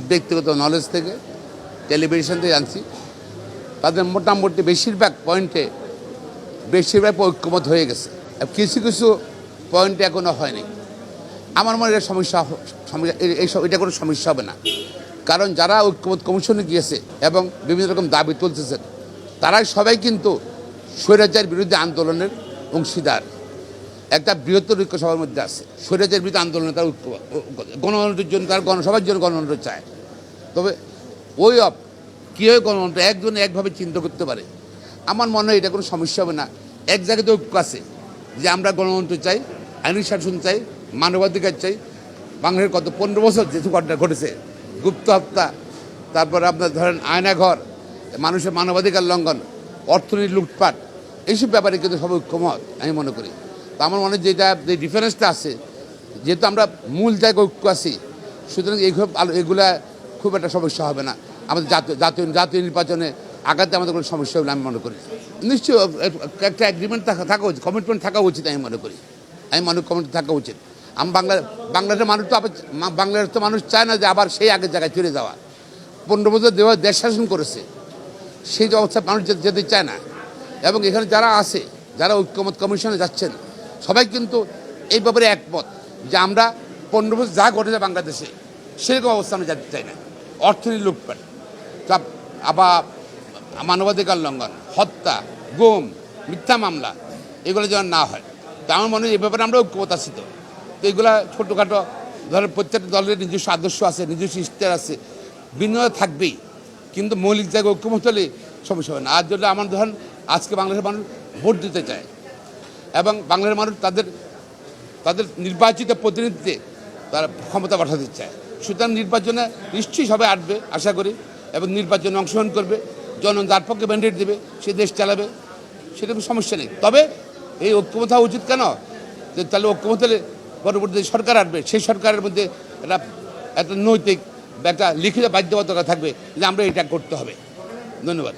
ব্যক্তিগত নলেজ থেকে টেলিভিশন থেকে জানছি। তাদের মোটামুটি বেশিরভাগ পয়েন্টে বেশিরভাগ ঐক্যমত হয়ে গেছে। কিছু কিছু পয়েন্টে এখনও হয়নি। আমার মনে হয় সমস্যা এই- এই সব- এটা কোনো সমস্যা হবে না। কারণ যারা ঐক্যমত কমিশনে গিয়েছে এবং বিভিন্ন রকম দাবি তুলতেছেন, তারাই সবাই কিন্তু স্বৈরাচার বিরুদ্ধে আন্দোলনের অংশীদার। একটা বৃহত্তর ঐক্য সবার মধ্যে আছে। স্বৈরাচার বিরুদ্ধে আন্দোলনে তার গণতন্ত্রের জন্য তার গণসভার জন্য গণতন্ত্র চায়। তবে ওই অফ কীভাবে গণতন্ত্র একজন একভাবে চিন্তা করতে পারে? আমার মনে হয় এটা কোনো সমস্যা হবে না। এক জায়গাতে ঐক্য আছে যে আমরা গণতন্ত্র চাই আইনি শাসন চাই, মানবাধিকার চাই। বাংলাদেশের কত পনেরো বছর যেসব ঘটনা ঘটেছে, গুপ্ত হত্যা, তারপরে আপনার ধরেন আয়নাঘর, মানুষের মানবাধিকার লঙ্ঘন অর্থনীতি লুটপাট, এইসব ব্যাপারে কিন্তু সবাই ঐক্যমত, আমি মনে করি। তো আমার মনে যেটা যে ডিফারেন্সটা আছে, যেহেতু আমরা মূল জায়গায় ঐক্য আছি, সুতরাং এইসব আলো- এগুলা খুব একটা সমস্যা হবে না। আমাদের জাতীয় জাতীয় জাতীয় নির্বাচনে আগাতে আমাদের কোনো সমস্যা হবে আমি মনে করি। নিশ্চয়ই একটা অ্যাগ্রিমেন্ট থাকা উচিত কমিটমেন্ট থাকা উচিত আমি মনে করি। আমি মনে কমিটি থাকা উচিত। আমি বাংলা বাংলাদেশের মানুষ তো আবার বাংলাদেশ তো মানুষ চায় না যে আবার সেই আগের জায়গায় চলে যাওয়া। পনেরো বছর দেওয়া দেশ শাসন করেছে, সেই যে অবস্থা মানুষ যেতে চায় না। এবং এখানে যারা আছে, যারা ঐক্যমত কমিশনে যাচ্ছেন সবাই কিন্তু এই ব্যাপারে একমত যে আমরা পনেরো বছর যা ঘটেছে বাংলাদেশে, সেরকম অবস্থা আমরা যেতে চাই না। অর্থনীতি লুটপাট আবার মানবাধিকার লঙ্ঘন, হত্যা, গুম, মিথ্যা মামলা, এগুলো যেন না হয়। তা আমার মনে হয় এই ব্যাপারে আমরা ঐক্যমত আছি তো তো এগুলা ছোটোখাটো ধরেন প্রত্যেকটা দলের নিজস্ব আদর্শ আছে, নিজস্ব ইস্তার আছে ভিন্নতা থাকবেই। কিন্তু মৌলিক জায়গায় ঐক্যমত হলে সমস্যা হবে না। আর যদি আমার ধরেন আজকে বাংলাদেশের মানুষ ভোট দিতে চায় এবং বাংলার মানুষ তাদের তাদের নির্বাচিত প্রতিনিধিতে তারা ক্ষমতা পাঠাতে চায়। সুতরাং নির্বাচনে নিশ্চয়ই সবাই আসবে, আশা করি, এবং নির্বাচনে অংশগ্রহণ করবে, জনগণ যার পক্ষে ম্যান্ডেট দেবে, সে দেশ চালাবে, সেটা সমস্যা নেই। তবে এই ঐক্যমত হওয়া উচিত কেন? যে তাহলে ঐক্যমত হলে পরবর্তী সরকার আসবে, সেই সরকারের মধ্যে একটা একটা নৈতিক একটা লিখিত বাধ্যবাধকতা থাকবে যে আমরা এটা করতে হবে। ধন্যবাদ।